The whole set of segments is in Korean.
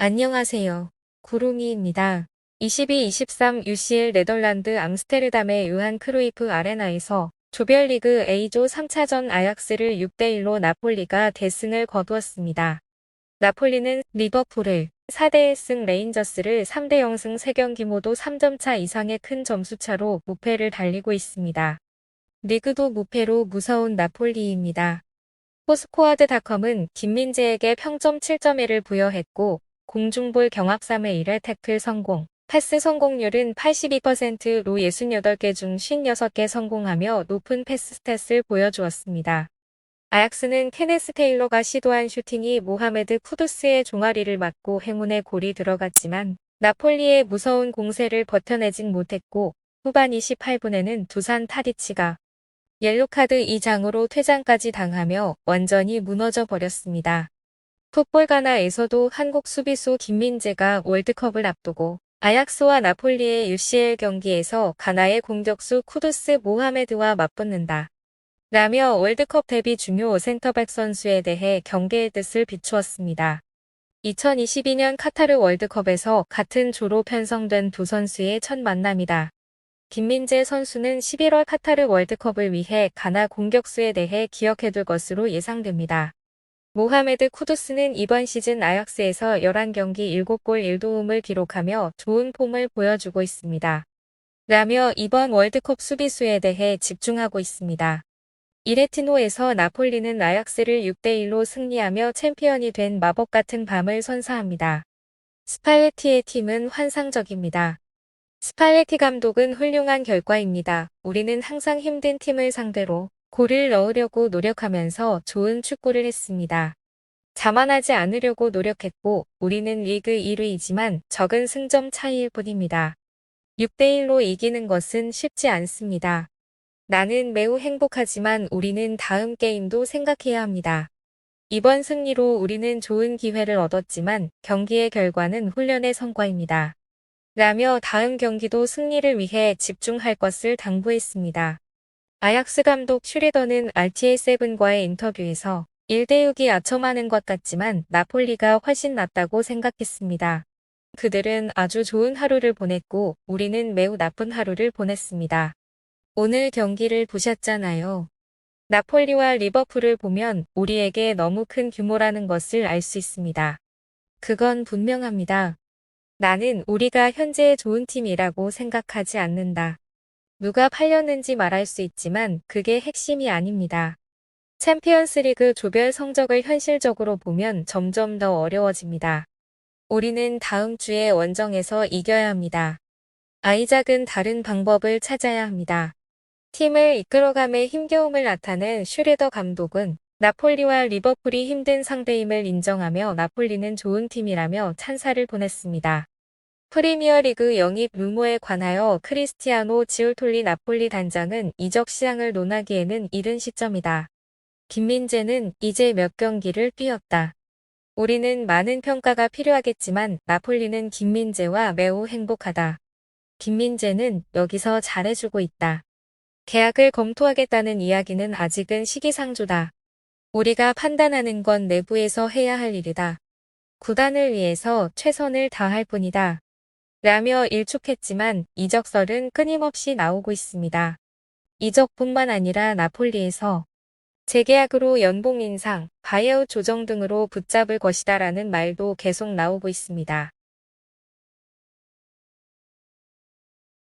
안녕하세요. 구름이입니다. 22-23 UCL 네덜란드 암스테르담의 요한 크루이프 아레나에서 조별리그 A조 3차전 아약스를 6대1로 나폴리가 대승을 거두었습니다. 나폴리는 리버풀을 4대1승 레인저스를 3대0 승 3경기 모두 3점차 이상의 큰 점수차로 무패를 달리고 있습니다. 리그도 무패로 무서운 나폴리입니다. 포스코아드닷컴은 김민재에게 평점 7.1을 부여했고 공중볼 경합 3회 1회 태클 성공, 패스 성공률은 82%로 68개 중 56개 성공하며 높은 패스 스탯을 보여주었습니다. 아약스는 케네스 테일러가 시도한 슈팅이 모하메드 쿠두스의 종아리를 맞고 행운의 골이 들어갔지만 나폴리의 무서운 공세를 버텨내진 못했고 후반 28분에는 두산 타디치가 옐로카드 2장으로 퇴장까지 당하며 완전히 무너져 버렸습니다. 풋볼 가나에서도 한국 수비수 김민재가 월드컵을 앞두고 아약스와 나폴리의 UCL 경기에서 가나의 공격수 쿠두스 모하메드와 맞붙는다. 라며 월드컵 데뷔 중요 센터백 선수에 대해 경계의 뜻을 비추었습니다. 2022년 카타르 월드컵에서 같은 조로 편성된 두 선수의 첫 만남이다. 김민재 선수는 11월 카타르 월드컵을 위해 가나 공격수에 대해 기억해둘 것으로 예상됩니다. 모하메드 쿠두스는 이번 시즌 아약스에서 11경기 7골 1도움을 기록하며 좋은 폼을 보여주고 있습니다. 라며 이번 월드컵 수비수에 대해 집중하고 있습니다. 이레티노에서 나폴리는 아약스를 6대1로 승리하며 챔피언이 된 마법 같은 밤을 선사합니다. 스팔레티의 팀은 환상적입니다. 스팔레티 감독은 훌륭한 결과입니다. 우리는 항상 힘든 팀을 상대로 골을 넣으려고 노력하면서 좋은 축구를 했습니다. 자만하지 않으려고 노력했고 우리는 리그 1위이지만 적은 승점 차이일 뿐입니다. 6대1로 이기는 것은 쉽지 않습니다. 나는 매우 행복하지만 우리는 다음 게임도 생각해야 합니다. 이번 승리로 우리는 좋은 기회를 얻었지만 경기의 결과는 훈련의 성과입니다. 라며 다음 경기도 승리를 위해 집중할 것을 당부했습니다. 아약스 감독 슈리더는 RTA7과의 인터뷰에서 1대6이 아첨하는 것 같지만 나폴리가 훨씬 낫다고 생각했습니다. 그들은 아주 좋은 하루를 보냈고 우리는 매우 나쁜 하루를 보냈습니다. 오늘 경기를 보셨잖아요. 나폴리와 리버풀을 보면 우리에게 너무 큰 규모라는 것을 알 수 있습니다. 그건 분명합니다. 나는 우리가 현재 좋은 팀이라고 생각하지 않는다. 누가 팔렸는지 말할 수 있지만 그게 핵심이 아닙니다. 챔피언스 리그 조별 성적을 현실적으로 보면 점점 더 어려워집니다. 우리는 다음 주에 원정에서 이겨야 합니다. 아이작은 다른 방법을 찾아야 합니다. 팀을 이끌어감에 힘겨움을 나타낸 슈레더 감독은 나폴리와 리버풀이 힘든 상대임을 인정하며 나폴리는 좋은 팀이라며 찬사를 보냈습니다. 프리미어리그 영입 루머에 관하여 크리스티아노 지올톨리 나폴리 단장은 이적 시장을 논하기에는 이른 시점이다. 김민재는 이제 몇 경기를 뛰었다. 우리는 많은 평가가 필요하겠지만 나폴리는 김민재와 매우 행복하다. 김민재는 여기서 잘해주고 있다. 계약을 검토하겠다는 이야기는 아직은 시기상조다. 우리가 판단하는 건 내부에서 해야 할 일이다. 구단을 위해서 최선을 다할 뿐이다. 라며 일축했지만 이적설은 끊임없이 나오고 있습니다. 이적뿐만 아니라 나폴리에서 재계약으로 연봉 인상, 바이아웃 조정 등으로 붙잡을 것이다 라는 말도 계속 나오고 있습니다.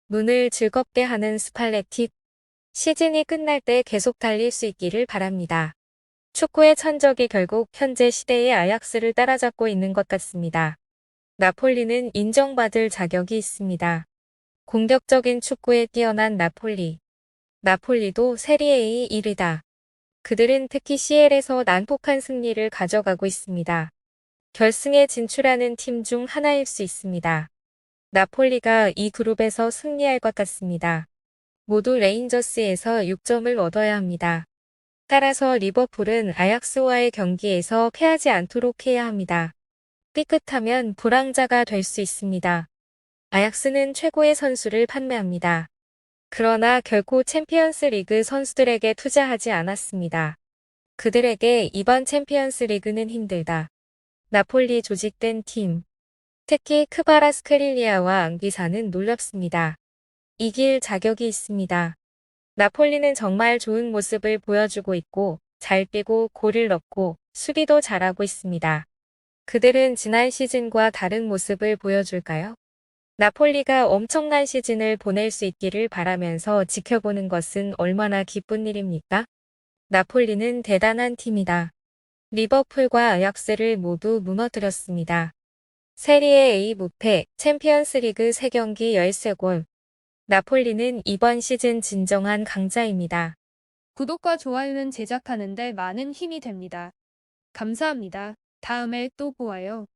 눈을 즐겁게 하는 스팔레틱 시즌이 끝날 때 계속 달릴 수 있기를 바랍니다. 축구의 천적이 결국 현재 시대의 아약스를 따라잡고 있는 것 같습니다. 나폴리는 인정받을 자격이 있습니다. 공격적인 축구에 뛰어난 나폴리. 나폴리도 세리에이 1위다. 그들은 특히 CL에서 난폭한 승리를 가져가고 있습니다. 결승에 진출하는 팀 중 하나일 수 있습니다. 나폴리가 이 그룹에서 승리할 것 같습니다. 모두 레인저스에서 6점을 얻어야 합니다. 따라서 리버풀은 아약스와의 경기에서 패하지 않도록 해야 합니다. 삐끗하면 불황자가 될 수 있습니다. 아약스는 최고의 선수를 판매합니다. 그러나 결코 챔피언스 리그 선수들에게 투자하지 않았습니다. 그들에게 이번 챔피언스 리그는 힘들다. 나폴리 조직된 팀, 특히 크바라 스크릴리아와 앙비사는 놀랍습니다. 이길 자격이 있습니다. 나폴리는 정말 좋은 모습을 보여주고 있고 잘 뛰고 골을 넣고 수비도 잘하고 있습니다. 그들은 지난 시즌과 다른 모습을 보여줄까요? 나폴리가 엄청난 시즌을 보낼 수 있기를 바라면서 지켜보는 것은 얼마나 기쁜 일입니까? 나폴리는 대단한 팀이다. 리버풀과 아약스를 모두 무너뜨렸습니다. 세리에 A 무패, 챔피언스리그 3경기 13골. 나폴리는 이번 시즌 진정한 강자입니다. 구독과 좋아요는 제작하는데 많은 힘이 됩니다. 감사합니다. 다음에 또 보아요.